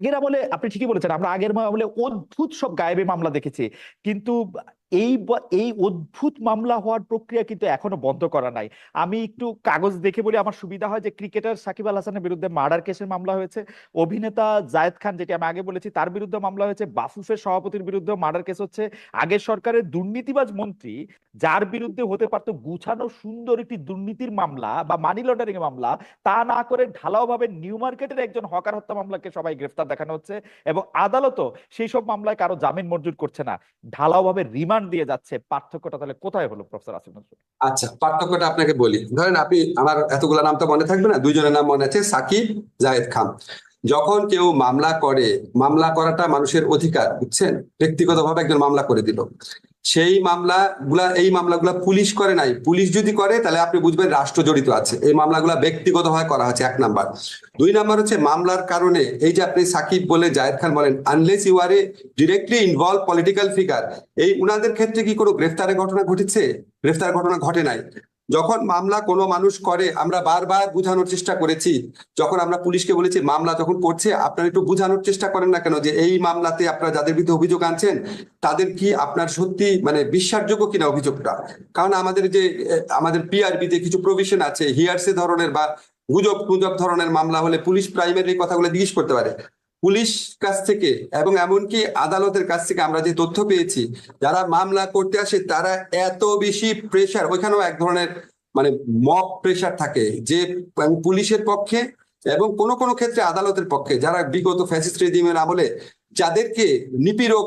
আগের আমলে আপনি ঠিকই বলেছেন আমরা আগের আমলে অদ্ভুত সব গায়েবী মামলা দেখেছি। কিন্তু এই এই অদ্ভুত মামলা হওয়ার প্রক্রিয়া কিন্তু এখনও বন্ধ করা নাই। আমি একটু কাগজ দেখে বলি, আমার সুবিধা হয় যে ক্রিকেটার সাকিব আল হাসানের বিরুদ্ধে মার্ডার কেসের মামলা হয়েছে। অভিনেতা জায়েদ খান, যেটি আমি আগে বলেছি, তার বিরুদ্ধে মামলা হয়েছে। বাফুফের সভাপতির বিরুদ্ধে মার্ডার কেস হচ্ছে। আগের সরকারের দুর্নীতিবাজ মন্ত্রী, যার বিরুদ্ধে হতে পারতো গুছানো সুন্দর একটি দুর্নীতির মামলা বা মানি লন্ডারিং এর মামলা, তা না করে ঢালাও ভাবে নিউ মার্কেটের একজন হকার হত্যা মামলাকে সবাই গ্রেফতার দেখানো হচ্ছে। এবং আদালতও সেই সব মামলায় কারও জামিন মঞ্জুর করছে না। ঢালাও ভাবে রিমান্ড দিয়ে যাচ্ছে, পার্থক্যটা তাহলে কোথায় হলো, প্রফেসর আসিফ নজরুল? আচ্ছা পার্থক্যটা আপনাকে বলি। ধরেন আপনি, আমার এতগুলা নাম তো মনে থাকবে না, দুইজনের নাম মনে আছে, সাকিব, জায়েদ খান। যখন কেউ মামলা করে, মামলা করাটা মানুষের অধিকার, বুঝছেন? ব্যক্তিগতভাবে একজন মামলা করে দিল। সেই মামলা গুলা, এই মামলাগুলা পুলিশ করে নাই। পুলিশ যদি করে, তাহলে আপনি বুঝবেন রাষ্ট্র জড়িত আছে। এই মামলাগুলা ব্যক্তিগতভাবে করা হচ্ছে এক নাম্বার। দুই নাম্বার হচ্ছে, মামলার কারণে এই যে আপনি সাকিব বলে জায়দ খান বলেন unless you are a directly involve political figure এই উনাদের ক্ষেত্রে কি কোনো গ্রেফতারের ঘটনা ঘটেছে? গ্রেফতার ঘটনা ঘটে নাই। যখন মামলা কোনো মানুষ করে, আমরা বারবার বুঝানোর চেষ্টা করেছি। যখন আমরা পুলিশকে বলেছি, মামলা যখন করছে, আপনারা একটু বুঝানোর চেষ্টা করেন না কেন যে এই মামলাতে আপনারা যাদের বিরুদ্ধে অভিযোগ আনছেন, তাদের কি আপনার সত্যি মানে বিশ্বাসযোগ্য কিনা অভিযোগটা? কারণ আমাদের যে আমাদের পিআরবিতে কিছু প্রভিশন আছে, হিয়ারসে ধরনের বা গুজব গুজব ধরনের মামলা হলে পুলিশ প্রাইমারি কথাগুলো জিজ্ঞেস করতে পারে। পুলিশ কাছ থেকে এবং এমনকি আদালতের কাছ থেকে আমরা যে তথ্য পেয়েছি, যারা মামলা করতে আসে তারা এত বেশি প্রেশার ওইখানেও এক ধরনের মানে মক প্রেশার থাকে যে পুলিশের পক্ষে এবং কোনো কোনো ক্ষেত্রে আদালতের পক্ষে, যারা বিগত ফ্যাসিস্ট রেজিমের আমলে যাদেরকে নিপীড়ক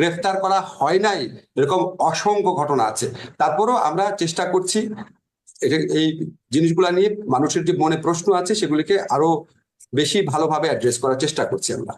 গ্রেফতার করা হয় নাই, এরকম অসংখ্য ঘটনা আছে। তারপরও আমরা চেষ্টা করছি এই জিনিসগুলা নিয়ে মানুষের যে মনে প্রশ্ন আছে সেগুলিকে আরও বেশি ভালোভাবে অ্যাড্রেস করার চেষ্টা করছি আমরা।